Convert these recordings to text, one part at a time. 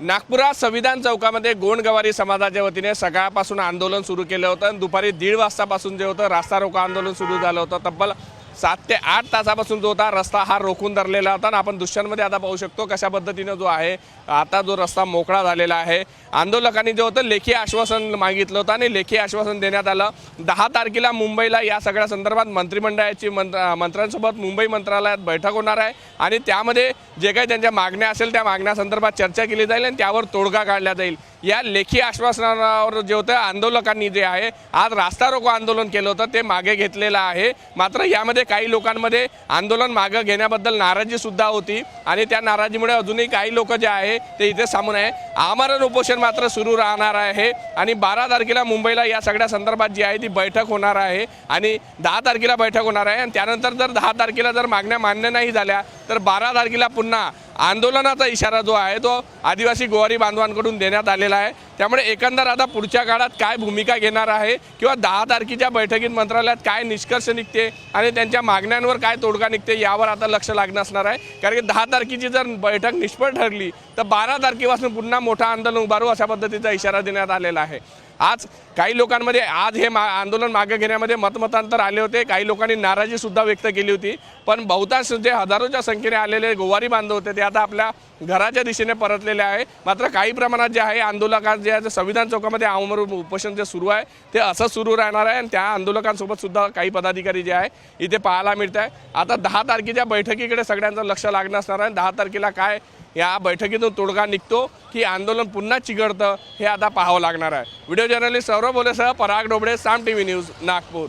नागपुरात संविधान चौकामध्ये गोंडगवारी समाजाच्या वतीने सकाळपासून आंदोलन सुरू केलं होतं आणि दुपारी दीड वाजतापासून जे होतं रास्ता रोको आंदोलन सुरू झालं होतं. तब्बल सात ते आठ तासापासून जो होता रस्ता हा रोखून धरलेला होता आणि आपण दृश्यांमध्ये आता पाहू शकतो कशा पद्धतीनं जो आहे आता जो रस्ता मोकळा झालेला आहे. आंदोलकांनी जे होतं लेखी आश्वासन मागितलं होतं आणि लेखी आश्वासन देण्यात आलं. दहा तारखेला मुंबईला या सगळ्या संदर्भात मंत्रिमंडळाची मंत्र मंत्र्यांसोबत मुंबई मंत्रालयात बैठक होणार आहे आणि त्यामध्ये जे काही त्यांच्या मागण्या असेल त्या मागण्यासंदर्भात चर्चा केली जाईल आणि त्यावर तोडगा काढला जाईल. या लेखी आश्वासनावर जे होतं आंदोलकांनी जे आहे आज रास्ता रोको आंदोलन केलं होतं ते मागे घेतलेलं आहे. मात्र यामध्ये काही लोकांमध्ये आंदोलन मागं घेण्याबद्दल नाराजीसुद्धा होती आणि त्या नाराजीमुळे अजूनही काही लोक जे आहे ते इथे सामून आहे. आमरण उपोषण मात्र सुरू राहणार आहे आणि बारा तारखेला मुंबईला या सगळ्या संदर्भात जी आहे ती बैठक होणार आहे आणि दहा तारखेला बैठक होणार आहे. आणि त्यानंतर जर दहा तारखेला जर मागण्या मान्य नाही झाल्या तर बारा तारखेला पुन्हा आंदोलनाचा इशारा जो आहे तो आदिवासी गोवारी बांधवांकडून देण्यात आलेला आहे. त्यामुळे एकंदर आता पुढच्या काळात काय भूमिका घेणार आहे किंवा दहा तारखेच्या बैठकीत मंत्रालयात काय निष्कर्ष निघते आणि त्यांच्या मागण्यांवर काय तोडगा निघते यावर आता लक्ष लागणं असणार आहे. कारण की दहा तारखेची जर बैठक निष्फळ ठरली तर बारा तारखेपासून पुन्हा मोठं आंदोलन उभारू अशा पद्धतीचा इशारा देण्यात आलेला आहे. आज काही लोकांमध्ये आज हे मा आंदोलन मागे घेण्यामध्ये मतमतांतर आले होते. काही लोकांनी नाराजीसुद्धा व्यक्त केली होती. पण बहुतांश जे हजारोच्या संख्येने आलेले गोवारी बांधव होते ते आता आपल्या घराच्या दिशेने परतलेले आहे. मात्र काही प्रमाणात जे आहे आंदोलकात जे आहे संविधान चौकामध्ये आमर उपोषण जे सुरू आहे ते असं सुरू राहणार आहे. आणि त्या आंदोलकांसोबत सुद्धा काही पदाधिकारी जे आहे इथे पाहायला मिळत आहे आता दहा तारखेच्या बैठकीकडे सगळ्यांचं लक्ष लागणं असणार आहे. दहा तारखेला काय या बैठकीतून तोडगा निघतो की आंदोलन पुन्हा चिघडतं हे आता पाहावं लागणार आहे. Video journalist Saurabh बोलेसह Parag Dobde Saam T V news Nagpur.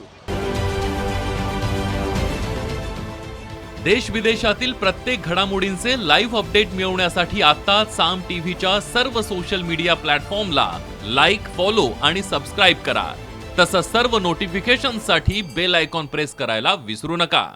देश विदेशातील प्रत्येक घडामोडींचे लाईव्ह अपडेट मिळवण्यासाठी आता साम टीव्हीच्या सर्व सोशल मीडिया प्लॅटफॉर्मला लाईक फॉलो आणि सबस्क्राईब करा. तसंच सर्व नोटिफिकेशनसाठी बेल आयकॉन प्रेस करायला विसरू नका.